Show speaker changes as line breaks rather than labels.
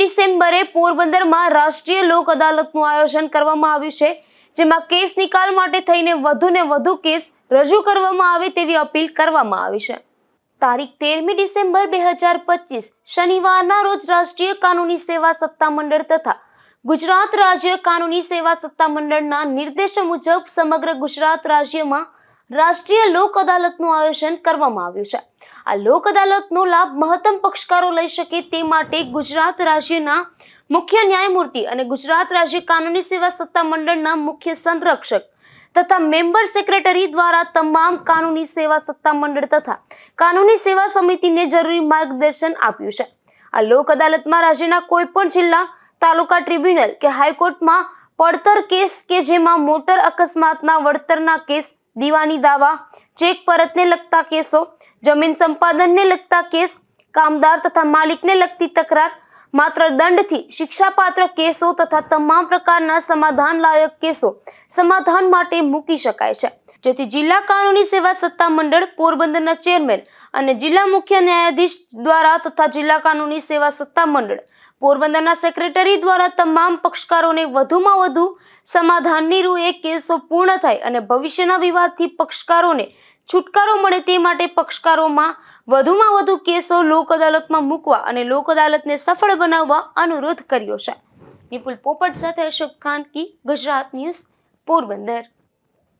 ડિસેમ્બરે પોરબંદરમાં રાષ્ટ્રીય લોક અદાલતનું આયોજન કરવામાં આવ્યું છે, જેમાં કેસ નિકાલ માટે થઈને વધુને વધુ કેસ રજૂ કરવામાં આવે તેવી અપીલ કરવામાં આવી છે. તારીખ તેરમી ડિસેમ્બર બે હજાર પચીસ, શનિવારના રોજ રાષ્ટ્રીય કાનૂની સેવા સત્તામંડળ તથા ગુજરાત રાજ્ય કાનૂની સેવા સત્તામંડળના નિર્દેશ મુજબ સમગ્ર ગુજરાત રાજ્યમાં રાષ્ટ્રીય લોક અદાલતનું આયોજન કરવામાં આવ્યું છે. આ લોક અદાલતનો લાભ મહત્તમ પક્ષકારો લઈ શકે તે માટે ગુજરાત રાજ્યના મુખ્ય ન્યાયમૂર્તિ અને ગુજરાત રાજ્ય કાનૂની સેવા સત્તા મંડળના મુખ્ય સંરક્ષક તથા મેમ્બર સેક્રેટરી દ્વારા તમામ કાનૂની સેવા સત્તા મંડળ તથા કાનૂની સેવા સમિતિને જરૂરી માર્ગદર્શન આપ્યું છે. આ લોક અદાલતમાં રાજ્યના કોઈ પણ જિલ્લા, તાલુકા ટ્રિબ્યુનલ કે હાઈકોર્ટમાં પડતર કેસ કે જેમાં મોટર અકસ્માતના વળતરના કેસ દીવાની દાવા, ચેક પરતને લગતા કેસો, જમીન સંપાદનને લગતા કેસ, કામદાર તથા માલિકને લગતી તકરાર, માત્ર દંડથી શિક્ષાપાત્ર કેસો તથા તમામ પ્રકારના સમાધાન લાયક કેસો સમાધાન માટે મૂકી શકાય છે. જેથી જિલ્લા કાનૂની સેવા સત્તા મંડળ પોરબંદરના ચેરમેન અને જિલ્લા મુખ્ય ન્યાયાધીશ દ્વારા તથા જિલ્લા કાનૂની સેવા સત્તા મંડળ, પોરબંદરના સેક્રેટરી દ્વારા તમામ પક્ષકારોને વધુમાં વધુ સમાધાનની રૂએ કેસો પૂર્ણ થાય અને ભવિષ્યના વિવાદથી પક્ષકારોને છુટકારો મળે તે માટે પક્ષકારોમાં વધુમાં વધુ કેસો લોક અદાલતમાં મૂકવા અને લોક અદાલતને સફળ બનાવવા અનુરોધ કર્યો છે. નિપુલ પોપટ સાથે અશોક ખાન કી ગુજરાત ન્યૂઝ, પોરબંદર.